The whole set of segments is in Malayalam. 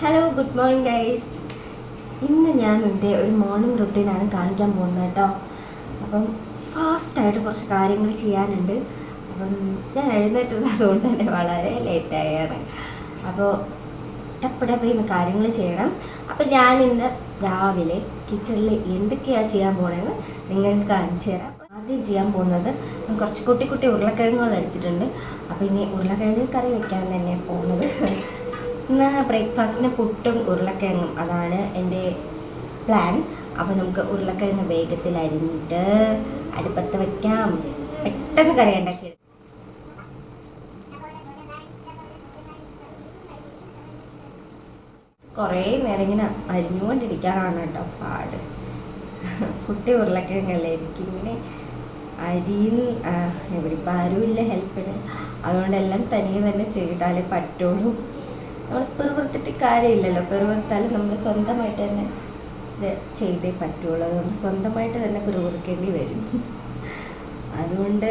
ഹലോ ഗുഡ് മോർണിംഗ് ഗൈസ് ഇന്ന് ഞാൻ എന്റെ ഒരു മോർണിംഗ് റുട്ടീനാണ് കാണിക്കാൻ പോകുന്നത് കേട്ടോ. അപ്പം ഫാസ്റ്റായിട്ട് കുറച്ച് കാര്യങ്ങൾ ചെയ്യാനുണ്ട്. അപ്പം ഞാൻ എഴുന്നേറ്റത് അതുകൊണ്ട് തന്നെ വളരെ ലേറ്റായാണ് അപ്പോൾ ടപ്പ് ടപ്പ് ഇന്ന് കാര്യങ്ങൾ ചെയ്യണം. അപ്പം ഞാൻ ഇന്ന് രാവിലെ കിച്ചണിൽ എന്തൊക്കെയാണ് ചെയ്യാൻ പോകണമെന്ന് നിങ്ങൾക്ക് കാണിച്ചു തരാം. ആദ്യം ചെയ്യാൻ പോകുന്നത് കുറച്ച് കുട്ടി കുട്ടി ഉരുളക്കിഴങ്ങുകൾ എടുത്തിട്ടുണ്ട്. അപ്പോൾ ഇനി ഉരുളക്കിഴങ്ങ് കറി വെക്കാൻ തന്നെ പോകുന്നത്. ഇന്ന് ബ്രേക്ക്ഫാസ്റ്റിന് പുട്ടും ഉരുളക്കിഴങ്ങും. അതാണ് എന്റെ പ്ലാൻ അപ്പോൾ നമുക്ക് ഉരുളക്കിഴങ്ങ് വേഗത്തിൽ അരിഞ്ഞിട്ട് അടുപ്പത്ത് വയ്ക്കാം പെട്ടെന്ന് കറി ഉണ്ടാക്കി കുറേ നേരം ഇങ്ങനെ അരിഞ്ഞുകൊണ്ടിരിക്കാനാണ് കേട്ടോ പാട്. കുട്ടി ഉരുളക്കിഴങ്ങല്ലേ? എനിക്കിങ്ങനെ അരിയിൽ ഇവിടെ ഇപ്പം ആരുമില്ല ഹെൽപ്പിന്. അതുകൊണ്ടെല്ലാം തനിയെ തന്നെ ചെയ്താലേ പറ്റുള്ളൂ. നമ്മൾ പെറുപുറത്തിട്ട് കാര്യമില്ലല്ലോ. പെറുപുറത്താലും നമ്മൾ സ്വന്തമായിട്ട് തന്നെ ഇത് ചെയ്തേ പറ്റുള്ളൂ. അതുകൊണ്ട് സ്വന്തമായിട്ട് തന്നെ പെറുപുറുക്കേണ്ടി വരും. അതുകൊണ്ട്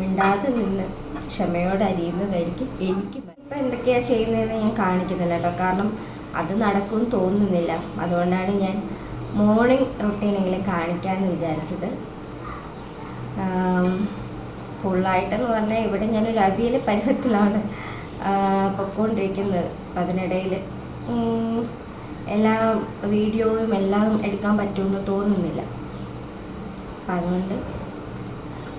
മിണ്ടാതെ നിന്ന് ക്ഷമയോടെ അരിയുന്നതായിരിക്കും എനിക്ക് ഇപ്പം എന്തൊക്കെയാണ് ചെയ്യുന്നതെന്ന് ഞാൻ കാണിക്കുന്നില്ല കേട്ടോ. കാരണം അത് നടക്കുമെന്ന് തോന്നുന്നില്ല. അതുകൊണ്ടാണ് ഞാൻ മോർണിംഗ് റൊട്ടീനെങ്കിലും കാണിക്കാമെന്ന് വിചാരിച്ചത്. ഫുള്ളായിട്ടെന്ന് പറഞ്ഞാൽ ഇവിടെ ഞാനൊരു അവിയൽ പരുവത്തിലാണ് പൊക്കോണ്ടിരിക്കുന്നത് അതിനിടയിൽ എല്ലാ വീഡിയോയും എല്ലാം എടുക്കാൻ പറ്റുമെന്ന് തോന്നുന്നില്ല. അപ്പം അതുകൊണ്ട്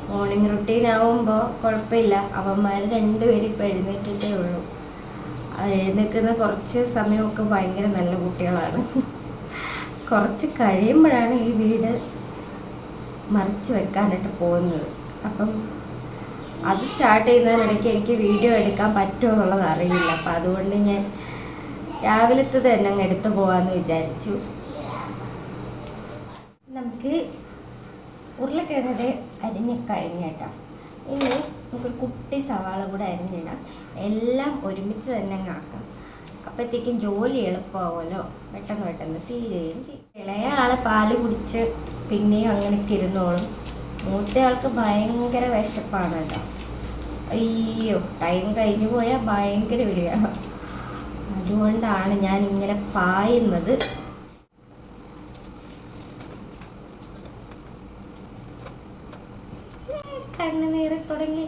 മോർണിംഗ് റുട്ടീൻ ആവുമ്പോൾ കുഴപ്പമില്ല അവന്മാർ രണ്ടുപേരും ഇപ്പോൾ എഴുന്നേറ്റിട്ടേ ഉള്ളൂ. എഴുന്നേൽക്കുന്ന കുറച്ച് സമയമൊക്കെ ഭയങ്കര നല്ല കുട്ടികളാണ്. കുറച്ച് കഴിയുമ്പോഴാണ് ഈ വീട് മറിച്ച് വെക്കാനായിട്ട് പോകുന്നത്. അപ്പം അത് സ്റ്റാർട്ട് ചെയ്യുന്നതിനിടയ്ക്ക് എനിക്ക് വീഡിയോ എടുക്കാൻ പറ്റുമോ എന്നുള്ളത് അറിയില്ല. അപ്പം അതുകൊണ്ട് ഞാൻ രാവിലത്തെ തന്നെ അങ്ങ് എടുത്തു പോകാമെന്ന് വിചാരിച്ചു. നമുക്ക് ഉരുളക്കിഴങ്ങത് അരിഞ്ഞ് കഴിഞ്ഞേട്ടോ ഇനി നമുക്കൊരു കുട്ടി സവാള കൂടെ അരിഞ്ഞിടാം. എല്ലാം ഒരുമിച്ച് തന്നെ അങ്ങ് ആക്കാം. അപ്പോഴത്തേക്കും ജോലി എളുപ്പമാവുമല്ലോ. പെട്ടെന്ന് പെട്ടെന്ന് തീരുകയും ചെയ്യും. ഇളയ ആളെ പാൽ കുടിച്ച് പിന്നെയും അങ്ങനെ ഇരുന്നോളും. മൂത്തയാൾക്ക് ഭയങ്കര വിശപ്പാണ് കേട്ടോ. അയ്യോ ടൈം കഴിഞ്ഞു പോയാൽ ഭയങ്കര വിളിയാണ്. അതുകൊണ്ടാണ് ഞാൻ ഇങ്ങനെ പായുന്നത്. കണ്ണ് നീറി തുടങ്ങി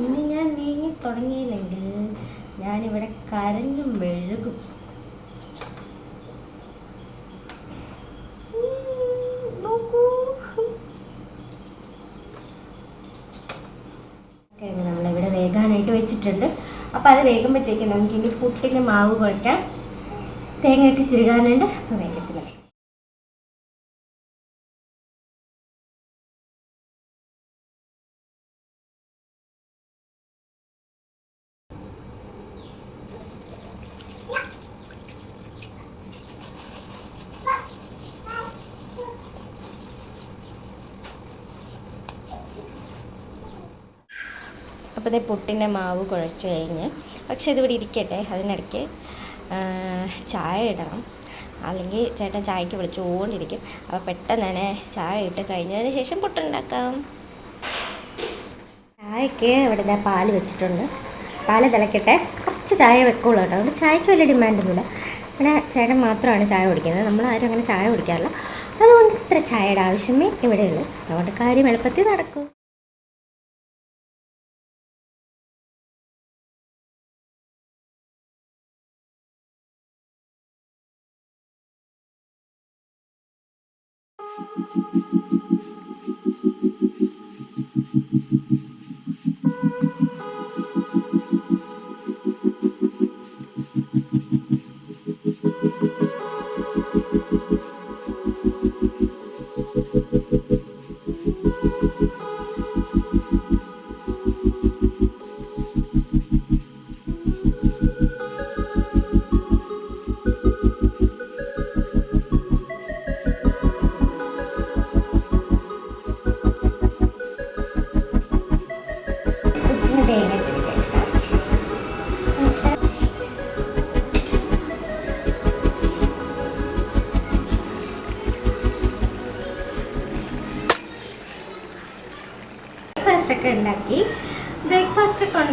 ഇനി ഞാൻ നീങ്ങി തുടങ്ങിയില്ലെങ്കിൽ ഞാനിവിടെ കരഞ്ഞും മെഴുകും. വെച്ചിട്ടുണ്ട്. അപ്പോൾ അത് വേകുമ്പോഴത്തേക്ക് നമുക്ക് ഇനി പുട്ടിന് മാവ് കുഴക്കാം തേങ്ങയൊക്കെ ചിരുകാനുണ്ട്. അപ്പോൾ വേഗത്തിൽ അപ്പോൾ ഇതേ പുട്ടിന്റെ മാവ് കുഴച്ച് കഴിഞ്ഞ്. പക്ഷേ ഇതിവിടെ ഇരിക്കട്ടെ അതിനിടയ്ക്ക് ചായ ഇടണം. അല്ലെങ്കിൽ ചേട്ടൻ ചായക്ക് വിളിച്ചുകൊണ്ടിരിക്കും. അപ്പോൾ പെട്ടെന്ന് തന്നെ ചായ ഇട്ട് കഴിഞ്ഞതിന് ശേഷം പുട്ടുണ്ടാക്കാം. ചായക്ക് ഇവിടെ ഞാൻ പാൽ വെച്ചിട്ടുണ്ട്. പാൽ തിളക്കട്ടെ. കുറച്ച് ചായ വെക്കുള്ളൂ കേട്ടോ. അതുകൊണ്ട് ചായക്ക് വലിയ ഡിമാൻഡൊന്നുമില്ല. ഇവിടെ ചേട്ടൻ മാത്രമാണ് ചായ കുടിക്കുന്നത്. നമ്മൾ ആരും അങ്ങനെ ചായ കുടിക്കാറില്ല. അതുകൊണ്ട് ഇത്ര ചായയുടെ ആവശ്യമേ ഇവിടെയുള്ളൂ. അതുകൊണ്ട് കാര്യം എളുപ്പത്തിൽ നടക്കും.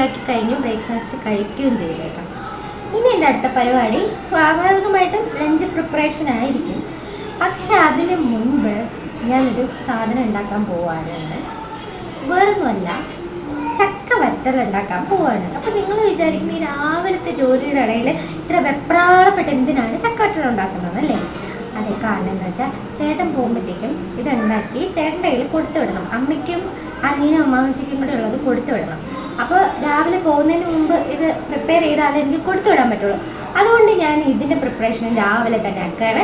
ഉണ്ടാക്കി കഴിഞ്ഞു ബ്രേക്ക്ഫാസ്റ്റ് കഴിക്കുകയും ചെയ്തു കേട്ടോ. ഇനി എന്റെ അടുത്ത പരിപാടി സ്വാഭാവികമായിട്ടും ലഞ്ച് പ്രിപ്പറേഷൻ ആയിരിക്കും. പക്ഷെ അതിന് മുൻപ് ഞാനൊരു സാധനം ഉണ്ടാക്കാൻ പോവാണ് വേറൊന്നുമല്ല ചക്ക വറ്റൽ ഉണ്ടാക്കാൻ പോവാണ് അപ്പോൾ നിങ്ങൾ വിചാരിക്കും ഈ രാവിലത്തെ ജോലിയുടെ ഇടയിൽ ഇത്ര വെപ്രാളപ്പെട്ട് എന്തിനാണ് ചക്ക വറ്റൽ ഉണ്ടാക്കുന്നത് അല്ലേ? അതെ കാരണം എന്താ വെച്ചാൽ ചേട്ടൻ പോകുമ്പോഴത്തേക്കും ഇതുണ്ടാക്കി ചേട്ടന്റെ കയ്യിൽ കൊടുത്തു വിടണം. അമ്മയ്ക്കും അനിയനും അമ്മാമ്മച്ചിക്കും കൂടെ ഉള്ളത് കൊടുത്തു വിടണം. അപ്പോൾ രാവിലെ പോകുന്നതിന് മുമ്പ് ഇത് പ്രിപ്പയർ ചെയ്താൽ എനിക്ക് കൊടുത്തു വിടാൻ പറ്റുള്ളൂ. അതുകൊണ്ട് ഞാൻ ഇതിന്റെ പ്രിപ്പറേഷൻ രാവിലെ തന്നെ ആക്കുകയാണ്.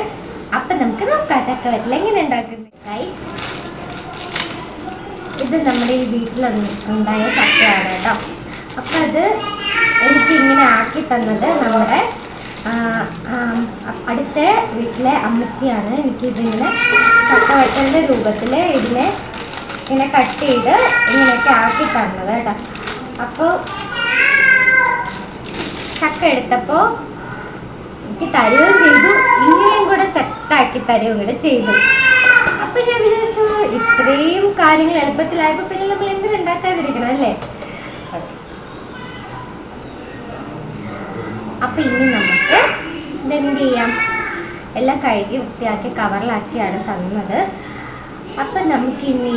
അപ്പം നമുക്ക് നോക്കാം ചക്ക വരില്ല എങ്ങനെ ഉണ്ടാക്കുന്നത് ഗൈസ് ഇത് നമ്മുടെ ഈ വീട്ടിൽ ഉണ്ടായ ചക്കയാണ് കേട്ടോ. അപ്പം അത് എനിക്ക് ഇങ്ങനെ ആക്കി തന്നത് നമ്മുടെ അടുത്ത വീട്ടിലെ അമ്മച്ചിയാണ്. എനിക്കിതിങ്ങനെ ചക്കവറ്റലിന്റെ രൂപത്തിൽ ഇതിനെ ഇങ്ങനെ കട്ട് ചെയ്ത് ഇങ്ങനെയൊക്കെ ആക്കി തന്നത് കേട്ടോ. അപ്പോൾ ചക്ക എടുത്തപ്പോൾ എനിക്ക് തരുകയും ചെയ്തു. ഇങ്ങനെയും കൂടെ സെറ്റാക്കി തരുകയും കൂടെ ചെയ്തു. അപ്പൊ ഞാൻ വിചാരിച്ചു ഇത്രയും കാര്യങ്ങൾ എളുപ്പത്തിലായപ്പോ പിന്നെ നമ്മൾ എന്തിനും ഉണ്ടാക്കാതിരിക്കണം അല്ലേ? അപ്പൊ ഇനി നമുക്ക് ഇതെന്ത് ചെയ്യാം? എല്ലാം കഴുകി വൃത്തിയാക്കി കവറിലാക്കിയാണ് തന്നത്. അപ്പൊ നമുക്ക് ഇനി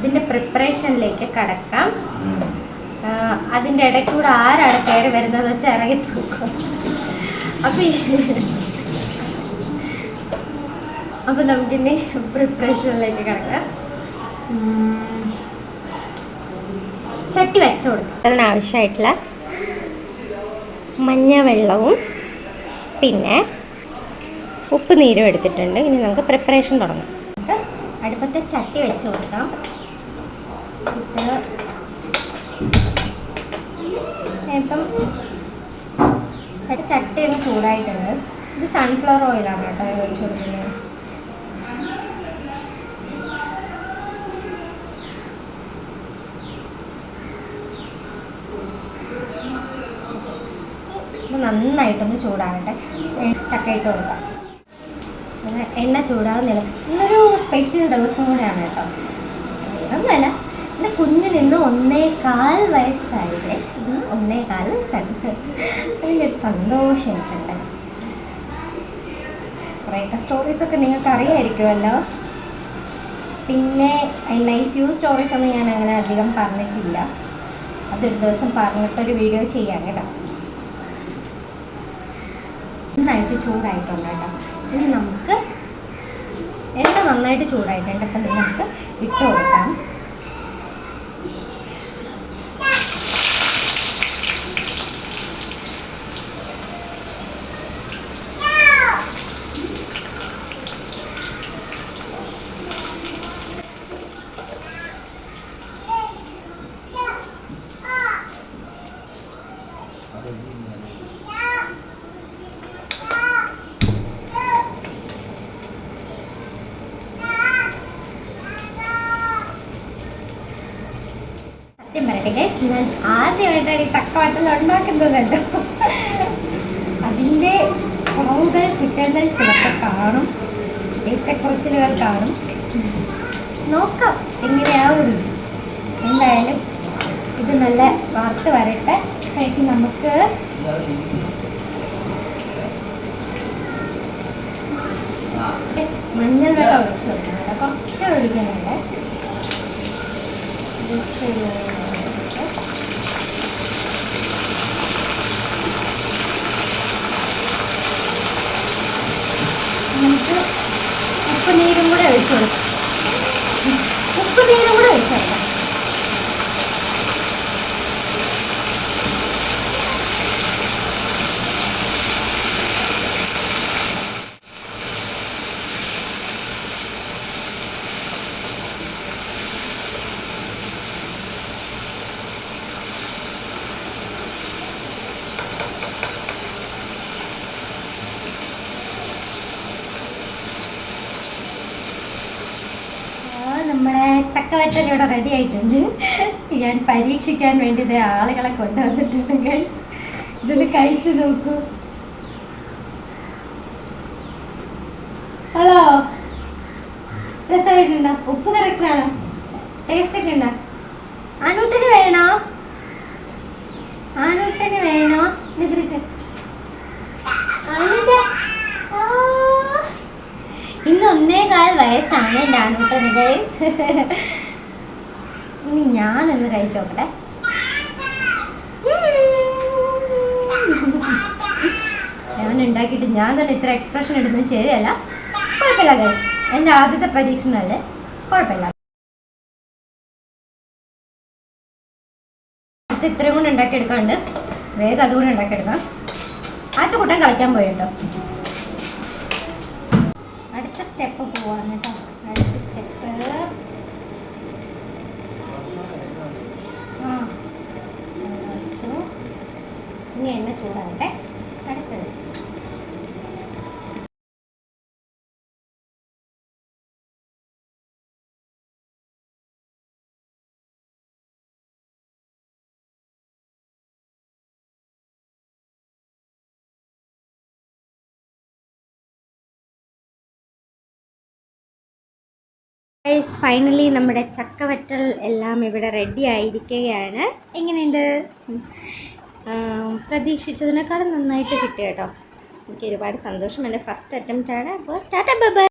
ഇതിന്റെ പ്രിപ്പറേഷനിലേക്ക് കടക്കാം. അതിന്റെ ഇടയ്ക്കൂടെ ആരാണ് കയറി വരുന്നത് വെച്ച് ഇറങ്ങി പോകും അപ്പം ഈ- നമുക്കിനി പ്രിപ്പറേഷനിലേക്ക് കിടക്കാം. ചട്ടി വെച്ചു കൊടുക്കാൻ ആവശ്യമായിട്ടുള്ള മഞ്ഞ വെള്ളവും പിന്നെ ഉപ്പ് നീരും എടുത്തിട്ടുണ്ട്. ഇനി നമുക്ക് പ്രിപ്പറേഷൻ തുടങ്ങാം. നമുക്ക് അടുപ്പത്തെ ചട്ടി വെച്ച് കൊടുക്കാം ഇത് ഇപ്പം ചട്ടി ഒന്ന് ചൂടായിട്ടുണ്ട്. ഇത് സൺഫ്ലവർ ഓയിലാണ് കേട്ടോ ഒഴിച്ചു കൊടുക്കുന്നത് നന്നായിട്ടൊന്ന് ചൂടാകട്ടെ. ചക്കയിട്ട് കൊടുക്കാം. എണ്ണ ചൂടാകുന്നില്ല ഇന്നൊരു സ്പെഷ്യൽ ദിവസം കൂടെയാണ് കേട്ടോ. ഒന്നുമല്ല എന്റെ കുഞ്ഞിന് ഇന്ന് ഒന്നേകാൽ വയസ്സായി guys. ഇന്ന് ഒന്നേകാൽ വയസ്സാണ്. അതിന്റെ സന്തോഷം എനിക്കുണ്ട്. കുറേയൊക്കെ സ്റ്റോറീസൊക്കെ നിങ്ങൾക്ക് അറിയായിരിക്കുമല്ലോ പിന്നെ നൈസ് യു സ്റ്റോറീസ് ഒന്നും ഞാൻ അങ്ങനെ അധികം പറഞ്ഞിട്ടില്ല. അതൊരു ദിവസം പറഞ്ഞിട്ടൊരു വീഡിയോ ചെയ്യാം കേട്ടോ. നന്നായിട്ട് ചൂടായിട്ടുണ്ട് കേട്ടോ. ഇനി നമുക്ക് എണ്ണ നന്നായിട്ട് ചൂടായിട്ടുണ്ട്. അപ്പം നമുക്ക് ഇട്ട് കൊടുക്കാം. പറയട്ടെ ഗൈസ് ഞാൻ ആദ്യമായിട്ടാണ് ഈ ചക്കവട്ടം ഉണ്ടാക്കുന്നത് കേട്ടോ അതിന്റെ കുറവുകൾ കുറ്റങ്ങൾ ചിലപ്പോൾ കാണും. ഏറ്റക്കുറച്ചിലുകൾ കാണും. നോക്കാം എങ്ങനെയാവും? എന്തായാലും ഇത് നല്ല വറുത്ത് വരട്ടെ. കഴിക്കും നമുക്ക് മഞ്ഞൾ വെള്ളം ഒഴിച്ചു കൊടുക്കണം. കുറച്ച് ഒഴിക്കുന്നുണ്ട് ജസ്റ്റ് ഒരു നമുക്ക് ഉപ്പ് നീരും കൂടെ ഒഴിച്ചു കൊടുക്കാം ഉപ്പ് നീരും കൂടെ ഒഴിച്ചു കൊടുക്കാം ആ, നമ്മുടെ ചക്കവറ്റൽ ഇവിടെ റെഡി ആയിട്ടുണ്ട്. ഞാൻ പരീക്ഷിക്കാൻ വേണ്ടി ഇത് ആളുകളെ കൊണ്ടുവന്നിട്ടുണ്ട്. ഇതിൽ കഴിച്ചു നോക്കൂ. ഹലോ രസമായിട്ടുണ്ടോ? ഉപ്പ് കറക്റ്റാണോ ടേസ്റ്റ് ഒക്കെ ഉണ്ടോ ആനൂട്ടന് വേണോ ആനൂട്ടന് വേണോ നിക്ക് നിക്ക്. ആനൂട്ട. ആ. ഇന്ന് ഒന്നേകാൽ വയസ്സാണ് ഞാൻ ഗൈസ് ഇനി ഞാനൊന്ന് കഴിച്ചു നോക്കട്ടെ. ഞാൻ ഉണ്ടാക്കിയിട്ട് ഞാൻ തന്നെ ഇത്ര എക്സ്പ്രഷൻ ഇടുന്നത് ശരിയല്ല. കുഴപ്പമില്ല ഗൈസ് എന്റെ ആദ്യത്തെ പരീക്ഷണമല്ലേ കുഴപ്പമില്ല. ഇത് ഇത്രയും കൊണ്ട് ഉണ്ടാക്കിയെടുക്കാണ്ട്. വേഗം അതുകൂടെ ഉണ്ടാക്കിയെടുക്കാം. ആച്ച കൂട്ടം കളിക്കാൻ പോയി കേട്ടോ. അടുത്ത സ്റ്റെപ്പ് പോവാണ് കേട്ടോ. അടുത്ത സ്റ്റെപ്പ് ആ വെച്ചു. ഇനി എണ്ണ ചൂടാകട്ടെ ഗൈസ് ഫൈനലി നമ്മുടെ ചക്കവറ്റൽ എല്ലാം ഇവിടെ റെഡി ആയിരിക്കുകയാണ്. എങ്ങനെയുണ്ട്? പ്രതീക്ഷിച്ചതിനേക്കാളും നന്നായിട്ട് കിട്ടി കേട്ടോ. എനിക്ക് ഒരുപാട് സന്തോഷം. എന്റെ ഫസ്റ്റ് അറ്റംപ്റ്റാണ് അപ്പോൾ ടാറ്റ ബൈ